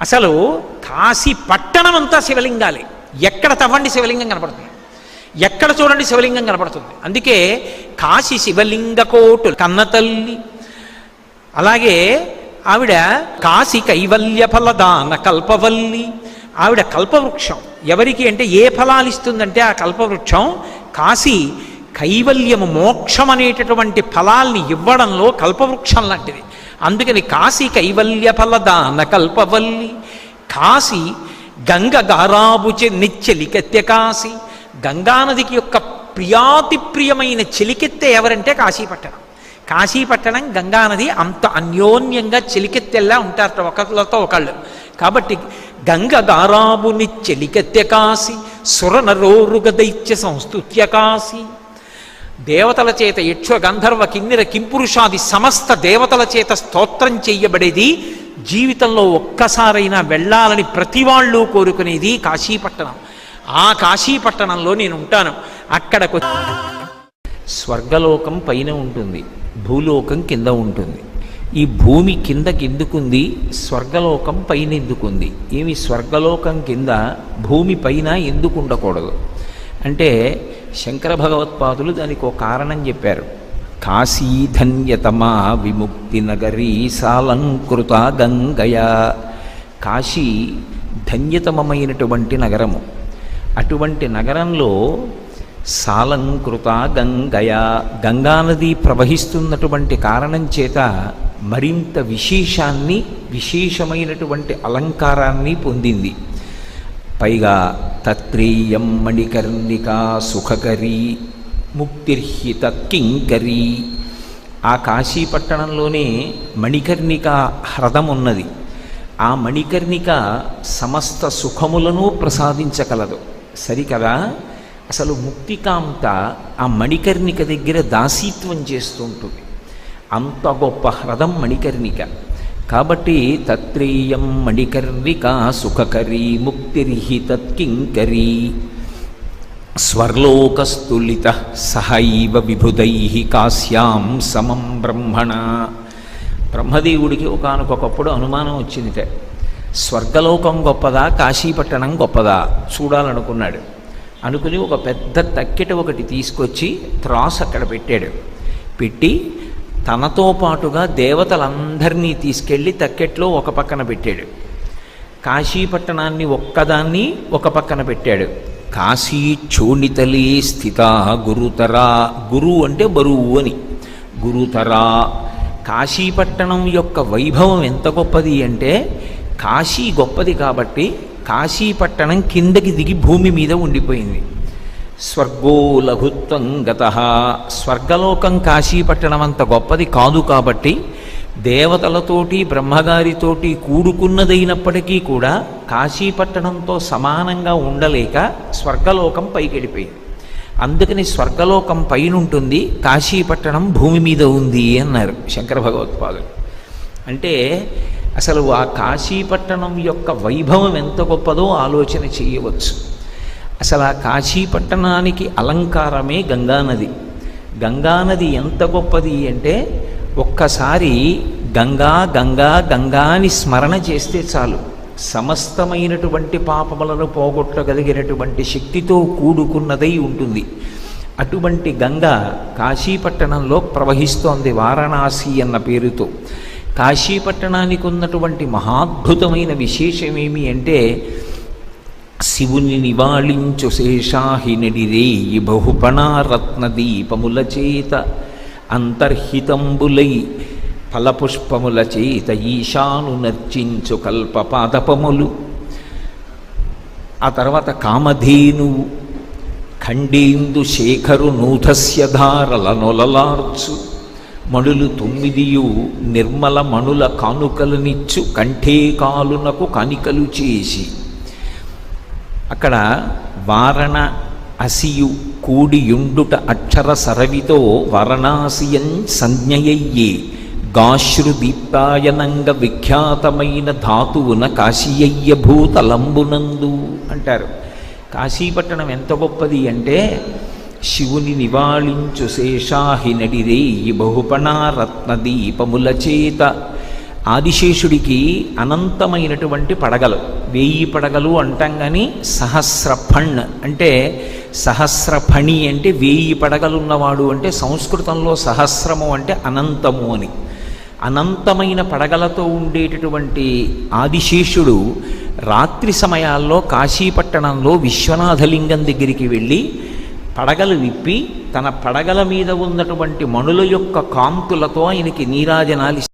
అసలు కాశీ పట్టణం అంతా శివలింగాలే. ఎక్కడ తవ్వండి శివలింగం కనపడుతుంది? ఎక్కడ చూడండి శివలింగం కనపడుతుంది? అందుకే కాశీ శివలింగ కోటు కన్నతల్లి అలాగే ఆవిడ కాశీ కైవల్య ఫలదాన కల్పవల్లి. ఆవిడ కల్పవృక్షం. ఎవరికి అంటే ఏ ఫలాలు ఇస్తుందంటే ఆ కల్పవృక్షం కాశీ కైవల్యము మోక్షం అనేటటువంటి ఫలాల్ని ఇవ్వడంలో కల్పవృక్షం లాంటిది. అందుకని కాశీ కైవల్య ఫలదాన కల్పవల్లి. కాశీ గంగ గారాబుచె నిచ్చెలికెత్తె కాశీ. గంగానదికి యొక్క ప్రియాతి ప్రియమైన చెలికెత్తె ఎవరంటే కాశీపట్టణం. కాశీపట్టణం గంగానది అంత అన్యోన్యంగా చెలికెత్తెల్లా ఉంటారట ఒకళ్ళతో ఒకళ్ళు. కాబట్టి గంగ గారాబుని చెలికెత్తె కాశీ సురనరోరుగ దైత్య సంస్తుత్య కాశీ. దేవతల చేత యక్ష గంధర్వ కిన్నెర కింపురుషాది సమస్త దేవతల చేత స్తోత్రం చెయ్యబడేది జీవితంలో ఒక్కసారైనా వెళ్ళాలని ప్రతి వాళ్ళు కోరుకునేది కాశీపట్టణం. ఆ కాశీపట్టణంలో నేను ఉంటాను. అక్కడకు స్వర్గలోకం పైన ఉంటుంది భూలోకం కింద ఉంటుంది. ఈ భూమి కిందకి ఎందుకుంది? స్వర్గలోకం పైన ఎందుకుంది? ఏమి స్వర్గలోకం కింద భూమి పైన ఎందుకు ఉండకూడదు అంటే శంకర భగవత్పాదులు దానికి ఒక కారణం చెప్పారు. కాశీ ధన్యతమా విముక్తి నగరీ సాలంకృత గంగయా. కాశీ ధన్యతమమైనటువంటి నగరము. అటువంటి నగరంలో సాలంకృత గంగయ. గంగానది ప్రవహిస్తున్నటువంటి కారణం చేత మరింత విశేషాన్ని విశేషమైనటువంటి అలంకారాన్ని పొందింది. పైగా తత్రేయం మణికర్ణికా సుఖకరీ ముక్తిర్హి తత్కింకరీ ఆ కాశీపట్టణంలోనే మణికర్ణిక హ్రదం ఉన్నది ఆ మణికర్ణిక సమస్త సుఖములను ప్రసాదించగలదు. సరికదా? అసలు ముక్తికాంత ఆ మణికర్ణిక దగ్గర దాసీత్వం చేస్తుంటుంది అంత గొప్ప హ్రదం మణికర్ణిక. కాబట్టి తత్రేయం మణికర్ణిక సుఖకరీ ముక్తిర్హి తత్కింకరీ. స్వర్లోకస్తులిత సహైవ విభుదై కాశ్యాం సమం బ్రహ్మణ. బ్రహ్మదేవుడికి ఒకనకొకప్పుడు అనుమానం వచ్చిందిట. స్వర్గలోకం గొప్పదా కాశీపట్టణం గొప్పదా? చూడాలనుకున్నాడు. అనుకుని ఒక పెద్ద తక్కెట ఒకటి తీసుకొచ్చి త్రాస్ అక్కడ పెట్టాడు. పెట్టి తనతో పాటుగా దేవతలందరినీ తీసుకెళ్ళి తక్కెట్లో ఒక పక్కన పెట్టాడు. కాశీపట్టణాన్ని ఒక్కదాన్ని ఒక పక్కన పెట్టాడు. కాశీ చూణితలి స్థిత గురుతరా గురు అంటే బరువు అని. గురుతరా కాశీపట్టణం యొక్క వైభవం ఎంత గొప్పది అంటే కాశీ గొప్పది కాబట్టి కాశీపట్టణం కిందకి దిగి భూమి మీద ఉండిపోయింది. స్వర్గో లఘుత్వం గత. స్వర్గలోకం కాశీపట్టణం అంత గొప్పది కాదు కాబట్టి దేవతలతోటి బ్రహ్మగారితోటి కూడుకున్నదైనప్పటికీ కూడా కాశీపట్టణంతో సమానంగా ఉండలేక స్వర్గలోకం పైకెడిపోయింది. అందుకని స్వర్గలోకం పైనుంటుంది కాశీపట్టణం భూమి మీద ఉంది అన్నారు శంకర భగవత్పాదులు. అంటే అసలు ఆ కాశీపట్టణం యొక్క వైభవం ఎంత గొప్పదో ఆలోచన చేయవచ్చు. అసలు ఆ కాశీపట్టణానికి అలంకారమే గంగానది. గంగానది ఎంత గొప్పది అంటే ఒక్కసారి గంగా గంగా గంగా అని స్మరణ చేస్తే చాలు. సమస్తమైనటువంటి పాపములను పోగొట్టగలిగినటువంటి శక్తితో కూడుకున్నదై ఉంటుంది. అటువంటి గంగ కాశీపట్టణంలో ప్రవహిస్తోంది వారణాసి అన్న పేరుతో. కాశీపట్టణానికి ఉన్నటువంటి మహాద్భుతమైన విశేషమేమి అంటే శివుని నివాళించు శేషాహినడిరేయి బహుపణారత్నదీపముల చేత అంతర్హితంబులై ఫలపుష్పముల చేత ఈశాను నర్చించు కల్పపాదపములు. ఆ తర్వాత కామధేనువు ఖండేందు శేఖరు నూధస్య ధారల నొలలార్చు మణులు తొమ్మిదియు నిర్మల మణుల కానుకలనిచ్చు కంఠే కాలునకు కనికలు చేసి అక్కడ వారణ అసియు కూడియుండుట అక్షర సరవితో వారణాసియం సంజ్ఞయయ్యే గాశ్రుదీప్తాయనంగ విఖ్యాతమైన ధాతువున కాశీయ్య భూతలంబునందు అంటారు. కాశీపట్టణం ఎంత గొప్పది అంటే శివుని నివాళించు శేషాహి నడిరేయి బహుపణారత్న దీపముల చేత ఆదిశేషుడికి అనంతమైనటువంటి పడగలు. వెయ్యి పడగలు అంటాం కానీ సహస్రఫణ్. అంటే సహస్రఫణి అంటే వెయ్యి పడగలున్నవాడు అంటే సంస్కృతంలో సహస్రము అంటే అనంతము అని. అనంతమైన పడగలతో ఉండేటటువంటి ఆదిశేషుడు రాత్రి సమయాల్లో కాశీపట్టణంలో విశ్వనాథలింగం దగ్గరికి వెళ్ళి పడగలు విప్పి తన పడగల మీద ఉన్నటువంటి మణుల యొక్క కాంతులతో ఆయనకి నీరాజనాలి